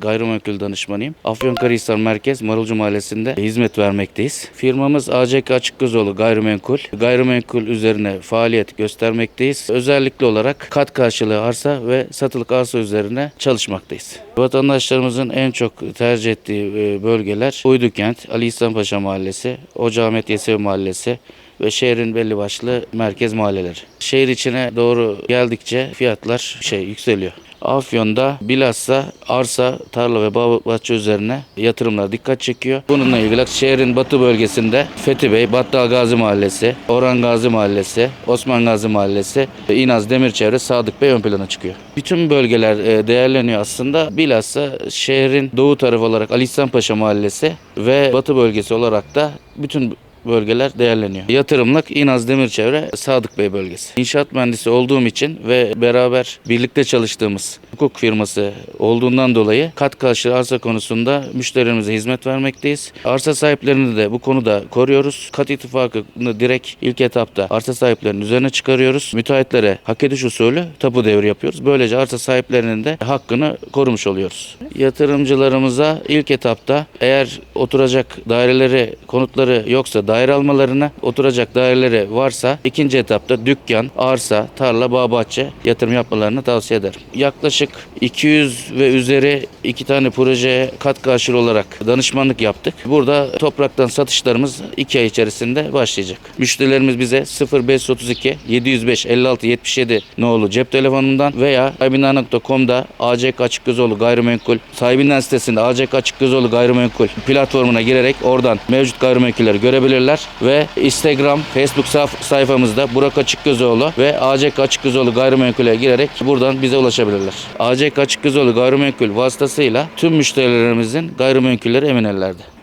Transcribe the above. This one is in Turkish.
Gayrimenkul danışmanıyım. Afyonkarahisar Merkez Marulcu Mahallesi'nde hizmet vermekteyiz. Firmamız ACK Açık Gözoğlu Gayrimenkul. Gayrimenkul üzerine faaliyet göstermekteyiz. Özellikle olarak kat karşılığı arsa ve satılık arsa üzerine çalışmaktayız. Vatandaşlarımızın en çok tercih ettiği e, bölgeler Uydukent, Ali İhsan Paşa Mahallesi, Hoca Ahmet Yesevi Mahallesi ve şehrin belli başlı merkez mahalleleri. Şehir içine doğru geldikçe fiyatlar şey yükseliyor. Afyon'da bilhassa arsa, tarla ve bahçe üzerine yatırımlar dikkat çekiyor. Bununla ilgili şehrin batı bölgesinde Fethi Bey, Battal Gazi Mahallesi, Orhan Gazi Mahallesi, Osman Gazi Mahallesi, İnaz Demirçevre, Sadık Bey ön plana çıkıyor. Bütün bölgeler e, değerleniyor aslında. Bilhassa şehrin doğu tarafı olarak Ali İhsan Paşa Mahallesi ve batı bölgesi olarak da bütün bölgeler değerleniyor. Yatırımlık İnaz Demirçevre Sadık Bey bölgesi. İnşaat mühendisi olduğum için ve beraber birlikte çalıştığımız hukuk firması olduğundan dolayı kat karşı arsa konusunda müşterilerimize hizmet vermekteyiz. Arsa sahiplerini de bu konuda koruyoruz. Kat ittifakını direkt ilk etapta arsa sahiplerinin üzerine çıkarıyoruz. Müteahhitlere hak ediş usulü tapu devri yapıyoruz. Böylece arsa sahiplerinin de hakkını korumuş oluyoruz. Yatırımcılarımıza ilk etapta eğer oturacak daireleri, konutları yoksa daire almalarına, oturacak daireleri varsa ikinci etapta dükkan, arsa, tarla, bağ bahçe yatırım yapmalarını tavsiye ederim. Yaklaşık 200 ve üzeri iki tane projeye kat karşılığı olarak danışmanlık yaptık. Burada topraktan satışlarımız 2 ay içerisinde başlayacak. Müşterilerimiz bize 0532 705 56 77 nolu cep telefonundan veya sahibinden.com'da ACK Açık Gözoğlu Gayrimenkul sahibinden sitesinde ACK Açık Gözoğlu Gayrimenkul platformuna girerek oradan mevcut gayrimenkulleri görebilirler ve Instagram, Facebook sayfamızda Burak Açık Gözoğlu ve ACK Açık Gözoğlu Gayrimenkul'e girerek buradan bize ulaşabilirler. ACK Açık Gözoğlu Gayrimenkul vasıtasıyla tüm müşterilerimizin gayrimenkulleri emin ellerde.